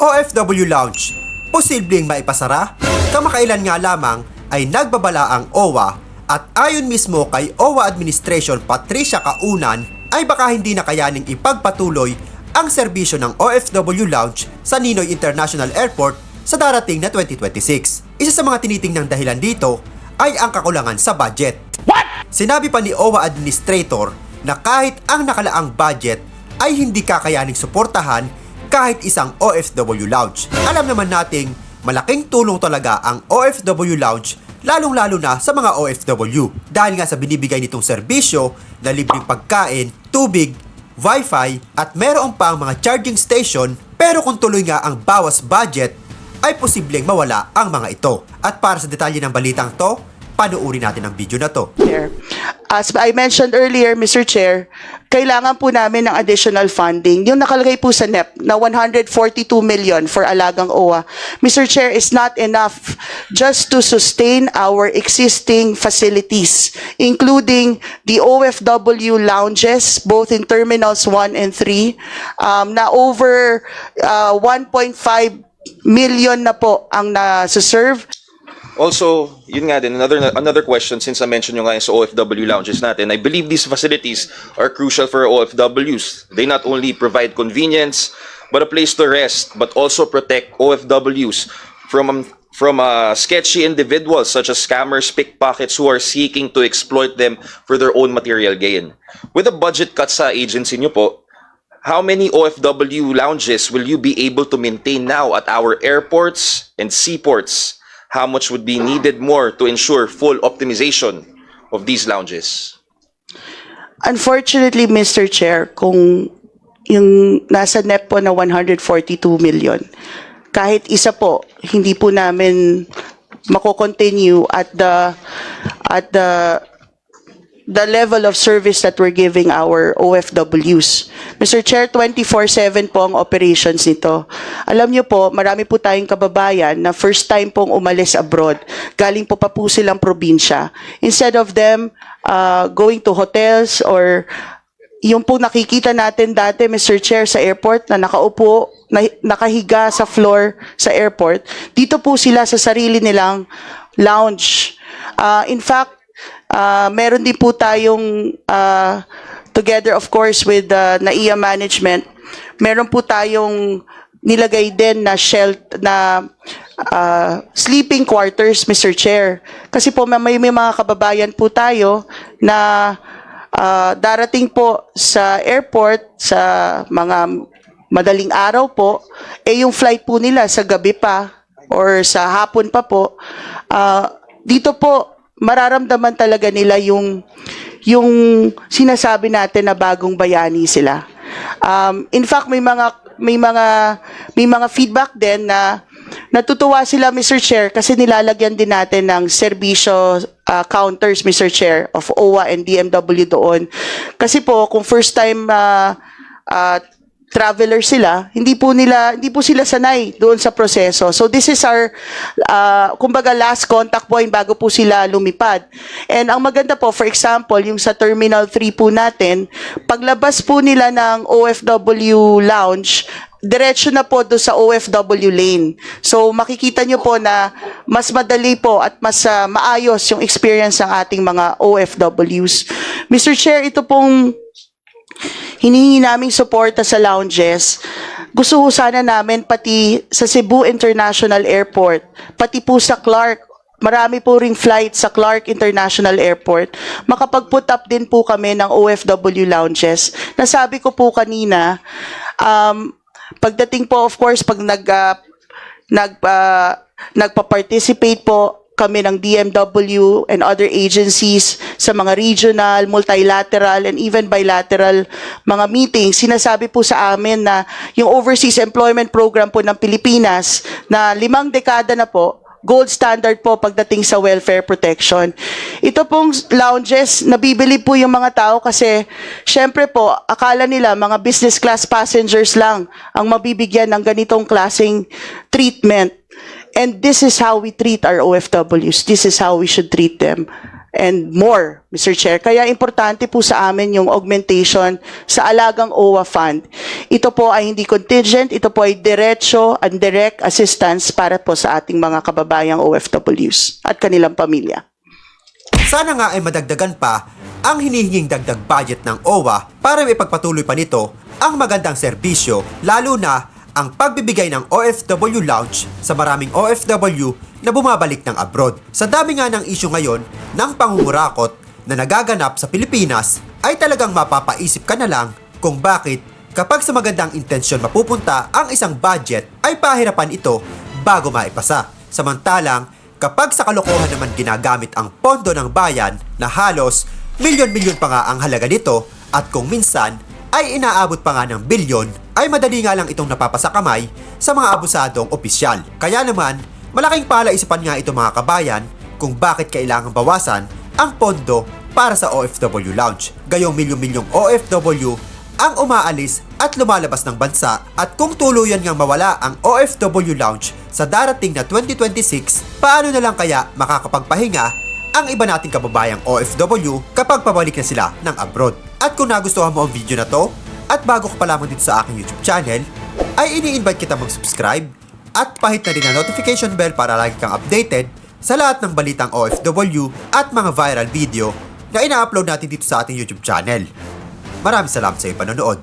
OFW Lounge, posibleng maipasara? Kamakailan nga lamang ay nagbabala ang OWA at ayon mismo kay OWA Administration Patricia Kaunan ay baka hindi na kayaning ipagpatuloy ang serbisyo ng OFW Lounge sa Ninoy International Airport sa darating na 2026. Isa sa mga tinitingnang dahilan dito ay ang kakulangan sa budget. Sinabi pa ni OWA Administrator na kahit ang nakalaang budget ay hindi kakayaning suportahan kahit isang OFW lounge. Alam naman nating malaking tulong talaga ang OFW lounge lalong-lalo na sa mga OFW dahil nga sa binibigay nitong serbisyo na libreng pagkain, tubig, wifi at meron pang mga charging station pero kung tuloy nga ang bawas budget ay posibleng mawala ang mga ito. At para sa detalye ng balitang to, panuuri natin ang video na to. Chair. As I mentioned earlier, Mr. Chair, kailangan po namin ng additional funding. Yung nakalagay po sa NEP na 142 million for Alagang OWA, Mr. Chair, is not enough just to sustain our existing facilities, including the OFW lounges, both in Terminals 1 and 3, um, na over uh, 1.5 million na po ang nasa-serve. Also, yun nga din, another another question since I mentioned yung nga sa OFW lounges natin. I believe these facilities are crucial for OFWs. They not only provide convenience, but a place to rest, but also protect OFWs from from uh, sketchy individuals such as scammers, pickpockets who are seeking to exploit them for their own material gain. With the budget cut sa agency nyo po, how many OFW lounges will you be able to maintain now at our airports and seaports? How much would be needed more to ensure full optimization of these lounges? Unfortunately, Mr. Chair, kung yung nasa NEP po na 142 million, kahit isa po, hindi po namin mako-continue at the at the the level of service that we're giving our OFWs. Mr. Chair, 24-7 po ang operations nito. Alam niyo po, marami po tayong kababayan na first time pong umalis abroad. Galing po pa po silang probinsya. Instead of them uh, going to hotels or yung po nakikita natin dati, Mr. Chair, sa airport na nakaupo, na, nakahiga sa floor sa airport, dito po sila sa sarili nilang lounge. Uh, in fact, uh, meron din po tayong, uh, together of course with the NAIA management, meron po tayong nilagay din na shelt na uh, sleeping quarters, Mr. Chair. Kasi po may, may mga kababayan po tayo na Ah, darating po sa airport sa mga madaling araw po, eh yung flight po nila sa gabi pa or sa hapon pa po, ah, dito po mararamdaman talaga nila yung yung sinasabi natin na bagong bayani sila. Um, in fact, may mga may mga may mga feedback din na natutuwa sila Mr. Chair kasi nilalagyan din natin ng serbisyo uh, counters Mr. Chair of OWA and DMW doon. Kasi po kung first time uh, uh, traveler sila, hindi po nila hindi po sila sanay doon sa proseso. So this is our uh, kumbaga last contact point bago po sila lumipad. And ang maganda po for example, yung sa Terminal 3 po natin, paglabas po nila ng OFW lounge, diretso na po do sa OFW lane. So makikita nyo po na mas madali po at mas uh, maayos yung experience ng ating mga OFWs. Mr. Chair, ito pong hinihingi naming suporta sa lounges. Gusto ko sana namin pati sa Cebu International Airport, pati po sa Clark, marami po ring flight sa Clark International Airport. Makapag-put up din po kami ng OFW lounges. Nasabi ko po kanina, um, pagdating po of course pag nag uh, nag uh, nagpa-participate po kami ng DMW and other agencies sa mga regional, multilateral, and even bilateral mga meetings, sinasabi po sa amin na yung Overseas Employment Program po ng Pilipinas na limang dekada na po, gold standard po pagdating sa welfare protection. Ito pong lounges, nabibili po yung mga tao kasi syempre po, akala nila mga business class passengers lang ang mabibigyan ng ganitong klaseng treatment. And this is how we treat our OFWs. This is how we should treat them. And more, Mr. Chair. Kaya importante po sa amin yung augmentation sa alagang OWA fund. Ito po ay hindi contingent, ito po ay diretso and direct assistance para po sa ating mga kababayang OFWs at kanilang pamilya. Sana nga ay madagdagan pa ang hinihinging dagdag budget ng OWA para may pagpatuloy pa nito ang magandang serbisyo lalo na ang pagbibigay ng OFW lounge sa maraming OFW na bumabalik ng abroad. Sa dami nga ng isyu ngayon ng pangungurakot na nagaganap sa Pilipinas ay talagang mapapaisip ka na lang kung bakit kapag sa magandang intensyon mapupunta ang isang budget ay pahirapan ito bago maipasa. Samantalang kapag sa kalokohan naman ginagamit ang pondo ng bayan na halos milyon-milyon pa nga ang halaga nito at kung minsan ay inaabot pa nga ng bilyon ay madali nga lang itong napapasa kamay sa mga abusadong opisyal. Kaya naman, malaking palaisipan nga ito mga kabayan kung bakit kailangang bawasan ang pondo para sa OFW Lounge. Gayong milyong-milyong OFW ang umaalis at lumalabas ng bansa at kung tuluyan ngang mawala ang OFW Lounge sa darating na 2026, paano na lang kaya makakapagpahinga ang iba nating kababayang OFW kapag pabalik na sila ng abroad. At kung nagustuhan mo ang video na to, at bago ka pa lamang dito sa aking YouTube channel, ay ini-invite kita mag-subscribe at pahit na rin ang notification bell para lagi kang updated sa lahat ng balitang OFW at mga viral video na ina-upload natin dito sa ating YouTube channel. Maraming salamat sa iyong panonood.